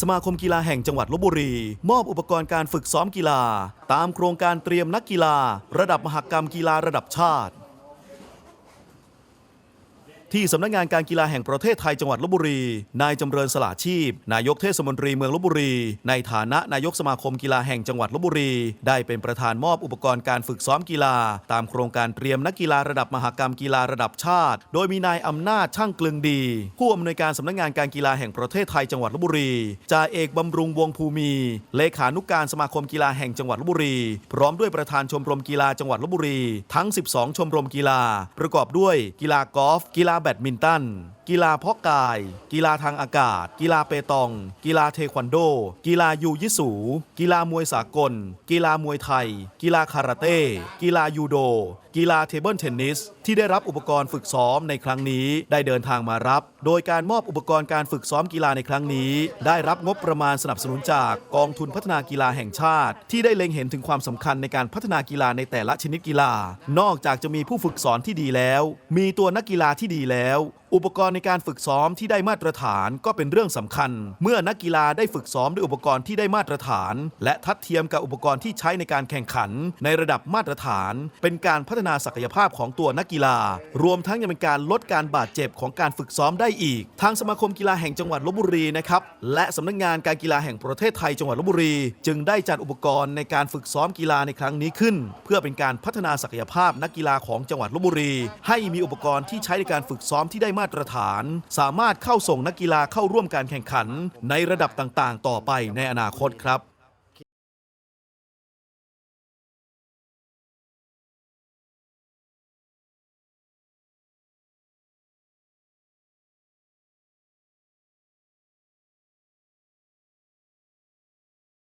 สมาคมกีฬาแห่งจังหวัดลบบุรี มอบอุปกรณ์การฝึกซ้อมกีฬา ตามโครงการเตรียมนักกีฬา ระดับมหกรรมกีฬาระดับชาติ ที่สำนักงานการกีฬาแห่งประเทศไทยจังหวัดลบบุรี นายจำเริญสละชีพ นายกเทศมนตรีเมืองลบบุรี ในฐานะนายกสมาคมกีฬาแห่งจังหวัดลบบุรี ได้เป็นประธานมอบอุปกรณ์การฝึกซ้อมกีฬา ตามโครงการเตรียมนักกีฬาระดับมหกรรมกีฬาระดับชาติ โดยมีนายอำนาจช่างกลึงดี ผู้อำนวยการสำนักงานการกีฬาแห่งประเทศไทยจังหวัดลบบุรีจ่าเอกบำรุงวงภูมิเลขานุการสมาคมกีฬาแห่งจังหวัดลบบุรี พร้อมด้วยประธานชมรมกีฬาจังหวัดลบบุรี ทั้ง 12 ชมรมกีฬา ประกอบด้วยกีฬากอล์ฟกีฬาแบดมินตันกีฬาเพาะกาย กีฬาทางอากาศ กีฬาเปตอง กีฬาเทควันโด กีฬายูยิสู กีฬามวยสากล กีฬามวยไทย กีฬาคาราเต้ กีฬายูโด กีฬาเทเบิลเทนนิส ที่ได้รับอุปกรณ์ฝึกซ้อมในครั้งนี้ได้เดินทางมารับ โดยการมอบอุปกรณ์การฝึกซ้อมกีฬาในครั้งนี้ ได้รับงบประมาณสนับสนุนจากกองทุนพัฒนากีฬาแห่งชาติ ที่ได้เล็งเห็นถึงความสำคัญในการพัฒนากีฬาในแต่ละชนิดกีฬา นอกจากจะมีผู้ฝึกสอนที่ดีแล้ว มีตัวนักกีฬาที่ดีแล้ว อุปกรณ์ในการฝึกซ้อมที่ได้มาตรฐานก็เป็นเรื่องสำคัญ เมื่อนักกีฬาได้ฝึกซ้อมด้วยอุปกรณ์ที่ได้มาตรฐาน และทัดเทียมกับอุปกรณ์ที่ใช้ในการแข่งขัน ในระดับมาตรฐาน เป็นการพัฒนาศักยภาพของตัวนักกีฬา รวมทั้งยังเป็นการลดการบาดเจ็บของการฝึกซ้อมได้อีก ทางสมาคมกีฬาแห่งจังหวัดลบบุรีนะครับและสำนักงานการกีฬาแห่งประเทศไทยจังหวัดลบบุรี จึงได้จัดอุปกรณ์ในการฝึกซ้อมกีฬาในครั้งนี้ขึ้น เพื่อเป็นการพัฒนาศักยภาพนักกีฬาของจังหวัดลบบุรี ให้มีอุปกรณ์ที่ใช้ในการฝึกซ้อมที่ได้มามาตรฐาน สามารถเข้าส่งนักกีฬาเข้าร่วมการแข่งขันในระดับต่างๆ ต่อไปในอนาคตครับ